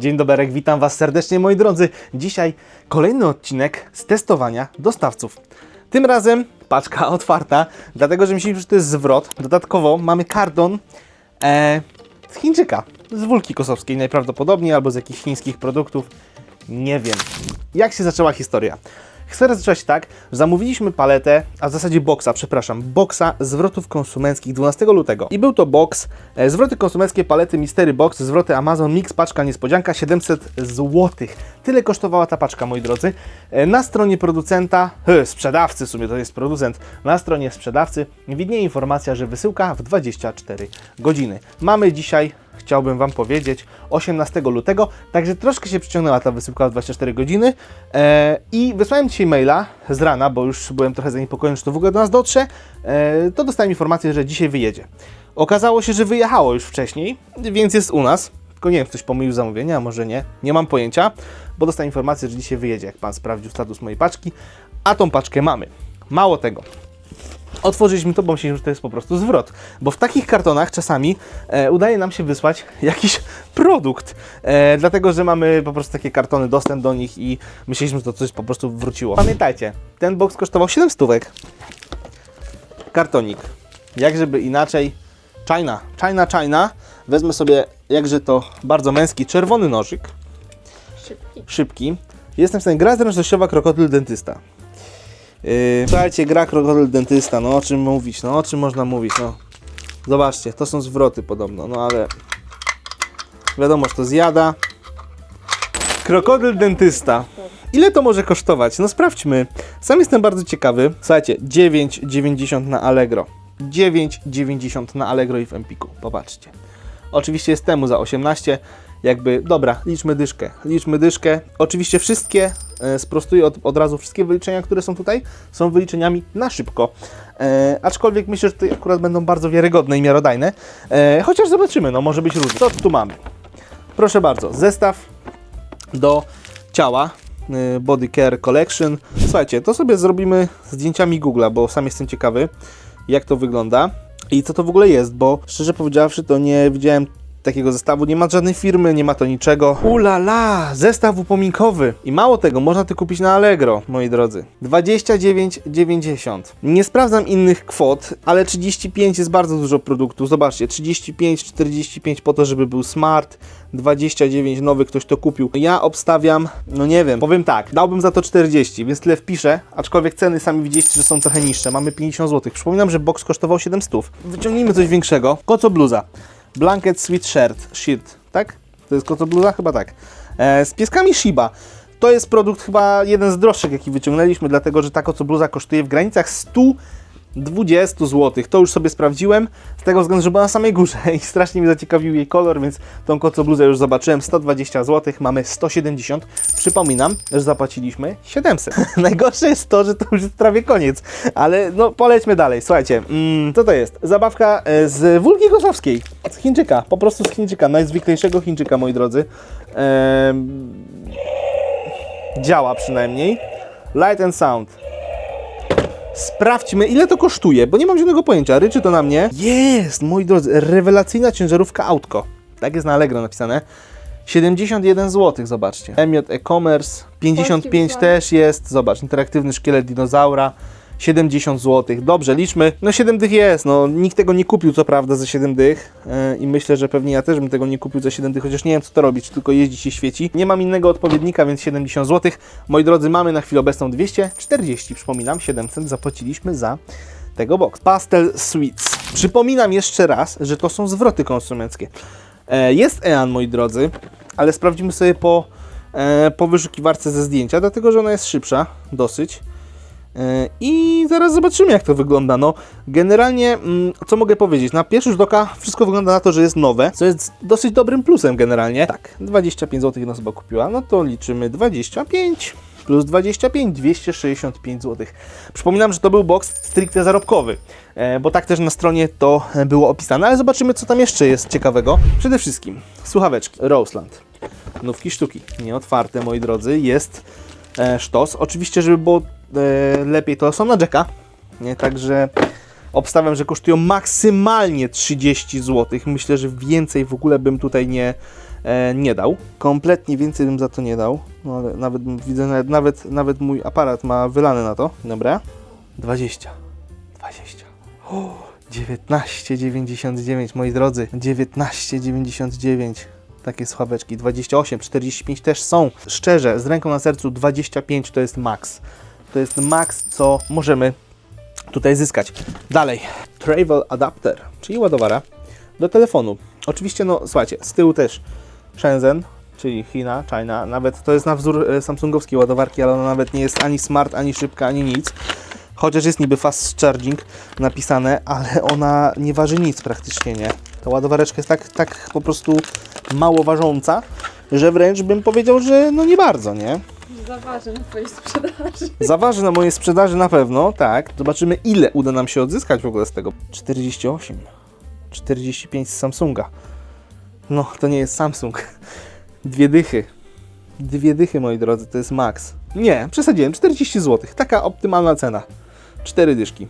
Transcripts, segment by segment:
Dzień dobry, witam Was serdecznie moi drodzy. Dzisiaj kolejny odcinek z testowania dostawców. Tym razem paczka otwarta, dlatego że myśleliśmy, że to jest zwrot. Dodatkowo mamy karton e, z Chińczyka, z Wólki Kosowskiej najprawdopodobniej, albo z jakichś chińskich produktów. Nie wiem. Jak się zaczęła historia? Zaczęła się tak, że zamówiliśmy paletę, a w zasadzie boksa, przepraszam, boksa zwrotów konsumenckich 12 lutego. I był to boks, e, zwroty konsumenckie palety Mystery Box, zwroty Amazon Mix, paczka niespodzianka, 700 zł. Tyle kosztowała ta paczka, moi drodzy. E, Na stronie producenta, he, sprzedawcy, w sumie to jest producent, na stronie sprzedawcy widnieje informacja, że wysyłka w 24 godziny. Mamy dzisiaj chciałbym Wam powiedzieć, 18 lutego, także troszkę się przyciągnęła ta wysyłka o 24 godziny. E, i wysłałem dzisiaj maila z rana, bo już byłem trochę zaniepokojony, czy to w ogóle do nas dotrze, e, to dostałem informację, że dzisiaj wyjedzie. Okazało się, że wyjechało już wcześniej, więc jest u nas, tylko nie wiem, ktoś pomylił zamówienie, a może nie, nie mam pojęcia, bo dostałem informację, że dzisiaj wyjedzie, jak Pan sprawdził status mojej paczki, a tą paczkę mamy. Mało tego, Otworzyliśmy to, bo myśleliśmy, że to jest po prostu zwrot. Bo w takich kartonach czasami e, udaje nam się wysłać jakiś produkt. E, dlatego, że mamy po prostu takie kartony, dostęp do nich i myśleliśmy, że to coś po prostu wróciło. Pamiętajcie, ten box kosztował 7 stówek. Kartonik. Jak żeby inaczej. China, China, China. Wezmę sobie, jakże to bardzo męski, czerwony nożyk. Szybki. Szybki. Jestem w stanie gra zręcznościowa krokodyl dentysta. Yy, słuchajcie, gra krokodyl dentysta, no o czym mówić, no o czym można mówić, no. Zobaczcie, to są zwroty podobno, no ale wiadomo, że to zjada. Krokodyl dentysta. Ile to może kosztować? No sprawdźmy. Sam jestem bardzo ciekawy. Słuchajcie, 9,90 na Allegro. 9,90 na Allegro i w Empiku. Popatrzcie. Oczywiście jest temu za 18. Jakby, dobra, liczmy dyszkę. Liczmy dyszkę. Oczywiście wszystkie, e, sprostuję od, od razu, wszystkie wyliczenia, które są tutaj, są wyliczeniami na szybko. E, aczkolwiek myślę, że tutaj akurat będą bardzo wiarygodne i miarodajne. E, chociaż zobaczymy, no może być różnie. Co tu mamy? Proszę bardzo, zestaw do ciała. y, Body Care Collection. Słuchajcie, to sobie zrobimy zdjęciami Google'a, bo sam jestem ciekawy, jak to wygląda i co to w ogóle jest, bo szczerze powiedziawszy, to nie widziałem takiego zestawu, nie ma żadnej firmy, nie ma to niczego. Ulala, zestaw upominkowy. I mało tego, można to kupić na Allegro, moi drodzy. 29,90. Nie sprawdzam innych kwot, ale 35 jest bardzo dużo produktów. Zobaczcie, 35, 45 po to, żeby był smart, 29 nowy ktoś to kupił. Ja obstawiam, no nie wiem, powiem tak, dałbym za to 40, więc tyle wpiszę, aczkolwiek ceny sami widzieliście, że są trochę niższe. Mamy 50 zł. Przypominam, że box kosztował 700. Wyciągnijmy coś większego. Koco bluza. Blanket sweatshirt, shirt, tak? To jest koco bluza? Chyba tak. E, z pieskami Shiba. To jest produkt chyba jeden z droższych, jaki wyciągnęliśmy, dlatego że ta koco bluza kosztuje w granicach 100 20 zł. To już sobie sprawdziłem, z tego względu, że była na samej górze i strasznie mi zaciekawił jej kolor, więc tą koco już zobaczyłem. 120 zł, mamy 170. Przypominam, że zapłaciliśmy 700. Najgorsze jest to, że to już jest prawie koniec, ale no polećmy dalej. Słuchajcie, mm, co to jest? Zabawka e, z Wólki Kosowskiej, z Chińczyka, po prostu z Chińczyka, najzwyklejszego Chińczyka, moi drodzy. Działa przynajmniej. Light and Sound. Sprawdźmy, ile to kosztuje, bo nie mam żadnego pojęcia. Ryczy to na mnie. Jest, moi drodzy, rewelacyjna ciężarówka autko. Tak jest na Allegro napisane. 71 zł, zobaczcie. MJ e-commerce, 55 Polski też jest. Zobacz, interaktywny szkielet dinozaura. 70 zł. Dobrze, liczmy. No 7 dych jest, no nikt tego nie kupił co prawda za 7 dych yy, i myślę, że pewnie ja też bym tego nie kupił za 7 dych, chociaż nie wiem co to robić, tylko jeździć i świeci. Nie mam innego odpowiednika, więc 70 zł. Moi drodzy, mamy na chwilę obecną 240, przypominam, 700 zapłaciliśmy za tego box. Pastel Sweets. Przypominam jeszcze raz, że to są zwroty konsumenckie. E, jest EAN, moi drodzy, ale sprawdzimy sobie po, e, po wyszukiwarce ze zdjęcia, dlatego że ona jest szybsza dosyć. E, I zaraz zobaczymy, jak to wygląda. No, generalnie, mm, co mogę powiedzieć? Na pierwszy rzut oka wszystko wygląda na to, że jest nowe, co jest dosyć dobrym plusem generalnie. Tak, 25 zł jedna osoba kupiła, no to liczymy 25 plus 25, 265 zł. Przypominam, że to był box stricte zarobkowy, e, bo tak też na stronie to było opisane, ale zobaczymy, co tam jeszcze jest ciekawego. Przede wszystkim słuchaweczki Roseland. Nówki sztuki, nieotwarte, moi drodzy, jest e, sztos. Oczywiście, żeby było lepiej, to są na Jacka, nie? Także obstawiam, że kosztują maksymalnie 30 zł. Myślę, że więcej w ogóle bym tutaj nie, e, nie dał. Kompletnie więcej bym za to nie dał. No ale nawet widzę, nawet, nawet, nawet mój aparat ma wylane na to. Dobra. 20. 20. O, 19,99 moi drodzy. 19,99. Takie sławeczki. 28, 45 też są. Szczerze, z ręką na sercu 25 to jest max. To jest max, co możemy tutaj zyskać. Dalej. Travel Adapter, czyli ładowara do telefonu. Oczywiście, no słuchajcie, z tyłu też Shenzhen, czyli China, China. Nawet to jest na wzór e, samsungowskiej ładowarki, ale ona nawet nie jest ani smart, ani szybka, ani nic. Chociaż jest niby fast charging napisane, ale ona nie waży nic praktycznie, nie? Ta ładowareczka jest tak, tak po prostu mało ważąca, że wręcz bym powiedział, że no nie bardzo, nie? Zaważy na twojej sprzedaży. Zaważy na mojej sprzedaży na pewno, tak. Zobaczymy ile uda nam się odzyskać w ogóle z tego. 48, 45 z Samsunga. No, to nie jest Samsung. Dwie dychy. Dwie dychy, moi drodzy, to jest max. Nie, przesadziłem, 40 zł. Taka optymalna cena. Cztery dyszki.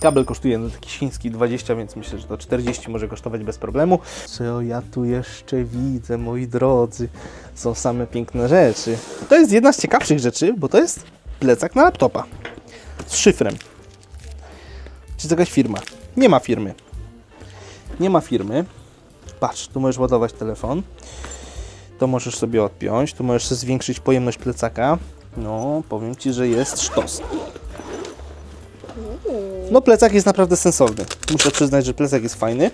Kabel kosztuje no, taki chiński 20, więc myślę, że to 40 może kosztować bez problemu. Co ja tu jeszcze widzę, moi drodzy? Są same piękne rzeczy. To jest jedna z ciekawszych rzeczy, bo to jest plecak na laptopa. Z szyfrem. Czy to jakaś firma? Nie ma firmy. Nie ma firmy. Patrz, tu możesz ładować telefon. To możesz sobie odpiąć. Tu możesz zwiększyć pojemność plecaka. No, powiem Ci, że jest sztos. No plecak jest naprawdę sensowny. Muszę przyznać, że plecak jest fajny.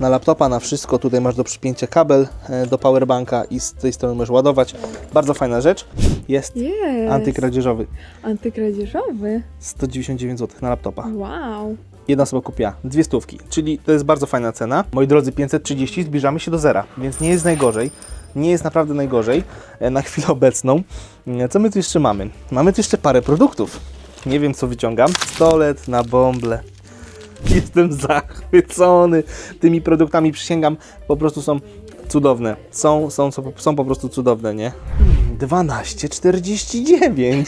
Na laptopa, na wszystko. Tutaj masz do przypięcia kabel e, do powerbanka i z tej strony możesz ładować. Bardzo fajna rzecz. Jest Jest. antykradzieżowy. Antykradzieżowy. 199 zł na laptopa. Wow. Jedna osoba kupiła dwie stówki, czyli to jest bardzo fajna cena. Moi drodzy, 530 zbliżamy się do zera, więc nie jest najgorzej. Nie jest naprawdę najgorzej e, na chwilę obecną. E, Co my tu jeszcze mamy? Mamy tu jeszcze parę produktów. Nie wiem co wyciągam. Stolet na bąble. Jestem zachwycony tymi produktami, przysięgam, po prostu są cudowne. Są, są, są, są po prostu cudowne, nie? 12,49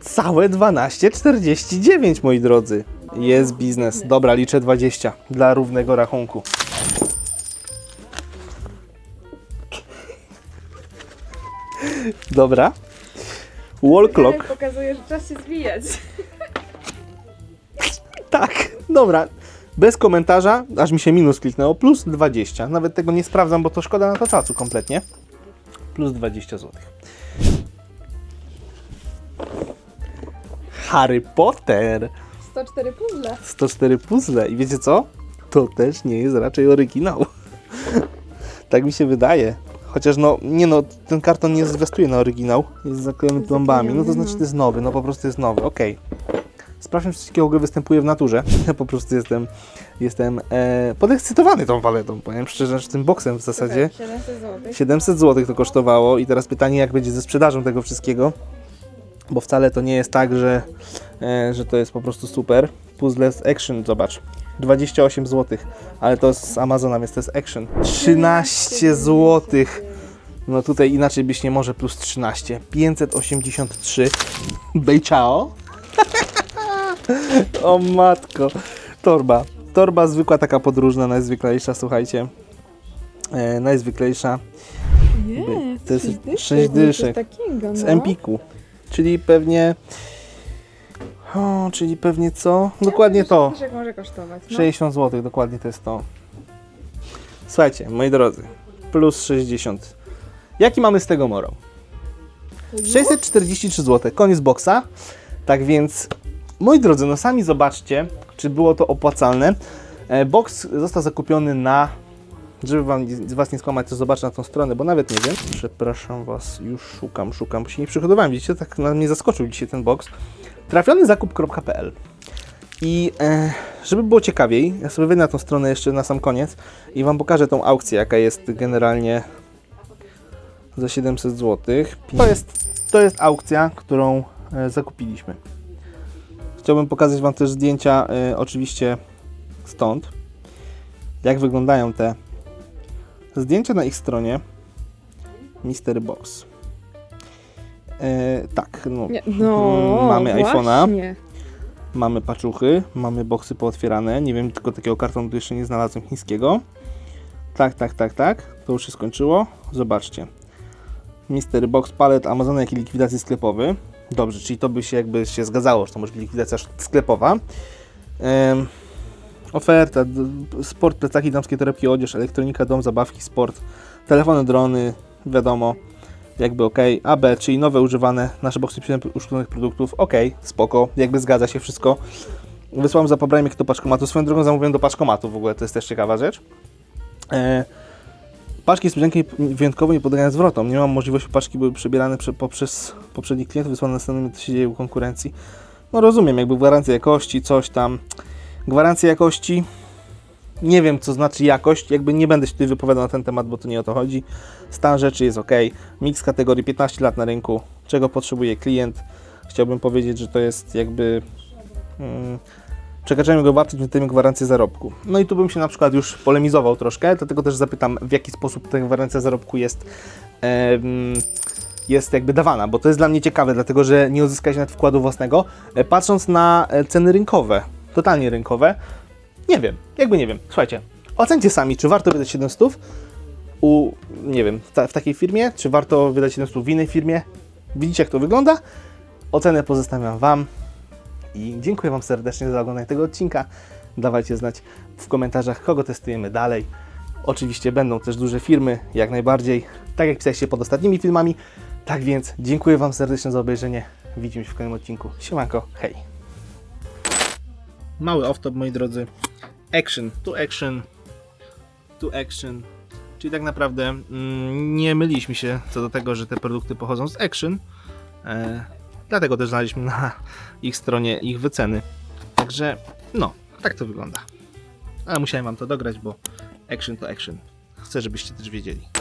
Całe 12,49 moi drodzy. Jest biznes. Dobra, liczę 20 dla równego rachunku. Dobra. Wall clock. pokazuje, że czas się zwijać. Tak, dobra. Bez komentarza, aż mi się minus kliknęło, plus 20. Nawet tego nie sprawdzam, bo to szkoda na to czasu kompletnie. Plus 20 zł. Harry Potter. 104 puzzle. 104 puzzle. I wiecie co? To też nie jest raczej oryginał. tak mi się wydaje. Chociaż no, nie no, ten karton nie zwiastuje na oryginał. Jest zaklejony plombami. No to znaczy, to jest nowy. No po prostu jest nowy. Okej. Sprawdźmy, czy takiego ogóle występuje w naturze. Ja po prostu jestem, jestem e, podekscytowany tą paletą. Powiem szczerze, że tym boksem w zasadzie. 700 zł. 700 zł to kosztowało i teraz pytanie, jak będzie ze sprzedażą tego wszystkiego, bo wcale to nie jest tak, że, e, że to jest po prostu super. Puzzle z Action, zobacz, 28 zł, ale to z Amazona, więc to jest Action. 13 zł. No tutaj inaczej być nie może, plus 13. 583. Bejciao. o matko. Torba. Torba zwykła, taka podróżna, najzwyklejsza, słuchajcie. E, najzwyklejsza. Nie, To jest sześć dyszek, sześć no, z no. Empiku. Czyli pewnie. O, czyli pewnie co? Dokładnie to. Dyszek może kosztować. No. 60 zł, dokładnie to jest to. Słuchajcie, moi drodzy, plus 60. Jaki mamy z tego morał? 643 zł, koniec boksa. Tak więc, moi drodzy, no sami zobaczcie, czy było to opłacalne. E, Box został zakupiony na. Żeby wam, was nie skłamać, to zobaczę na tą stronę, bo nawet nie wiem. Przepraszam was, już szukam, szukam, bo się nie przygotowałem. Widzicie, tak na mnie zaskoczył dzisiaj ten box. Trafionyzakup.pl i e, żeby było ciekawiej, ja sobie wyjdę na tą stronę jeszcze na sam koniec i Wam pokażę tą aukcję, jaka jest generalnie za 700 zł. To jest, to jest aukcja, którą e, zakupiliśmy. Chciałbym pokazać Wam też zdjęcia, e, oczywiście stąd, jak wyglądają te zdjęcia na ich stronie Mystery Box. E, tak, no, Nie, no, mamy iPhone'a. Mamy paczuchy, mamy boksy pootwierane. Nie wiem, tylko takiego kartonu tu jeszcze nie znalazłem chińskiego. Tak, tak, tak, tak. To już się skończyło. Zobaczcie. Mystery Box Palette Amazon jak i likwidacji sklepowy. Dobrze, czyli to by się jakby się zgadzało, że to może być likwidacja sklepowa. Em, oferta, sport, plecaki, damskie torebki, odzież, elektronika, dom, zabawki, sport, telefony, drony, wiadomo, jakby ok. AB, czyli nowe używane, nasze boxy uszkodzonych produktów, ok, spoko, jakby zgadza się wszystko. Wysłałem za pobraniem jak do paczkomatu, swoją drogą zamówiłem do paczkomatu w ogóle, to jest też ciekawa rzecz. E, Paczki niespodzianki wyjątkowo nie podlegają zwrotom. Nie mam możliwości, paczki były przebierane prze, poprzez poprzednich klientów, wysłane następnymi, to się dzieje u konkurencji. No rozumiem, jakby gwarancja jakości, coś tam. Gwarancja jakości, nie wiem co znaczy jakość, jakby nie będę się tutaj wypowiadał na ten temat, bo to nie o to chodzi. Stan rzeczy jest ok. Mix kategorii 15 lat na rynku, czego potrzebuje klient. Chciałbym powiedzieć, że to jest jakby... Mm, przekraczamy go wartość, wydatujemy gwarancję zarobku. No i tu bym się na przykład już polemizował troszkę, dlatego też zapytam, w jaki sposób ta gwarancja zarobku jest, jest jakby dawana, bo to jest dla mnie ciekawe, dlatego że nie uzyskałeś nawet wkładu własnego. E, Patrząc na e, ceny rynkowe, totalnie rynkowe, nie wiem, jakby nie wiem. Słuchajcie, ocencie sami, czy warto wydać 700 u, nie wiem, w, ta, w takiej firmie, czy warto wydać 700 w innej firmie. Widzicie, jak to wygląda? Ocenę pozostawiam Wam. I dziękuję Wam serdecznie za oglądanie tego odcinka. Dawajcie znać w komentarzach, kogo testujemy dalej. Oczywiście będą też duże firmy, jak najbardziej. Tak jak pisaliście pod ostatnimi filmami. Tak więc dziękuję Wam serdecznie za obejrzenie. Widzimy się w kolejnym odcinku. Siemanko, hej. Mały off-top, moi drodzy. Action, to action, to action. Czyli tak naprawdę mm, nie myliliśmy się co do tego, że te produkty pochodzą z Action. E, dlatego też znaleźliśmy na ich stronie ich wyceny. Także no, tak to wygląda. Ale musiałem wam to dograć, bo action to action. Chcę, żebyście też wiedzieli.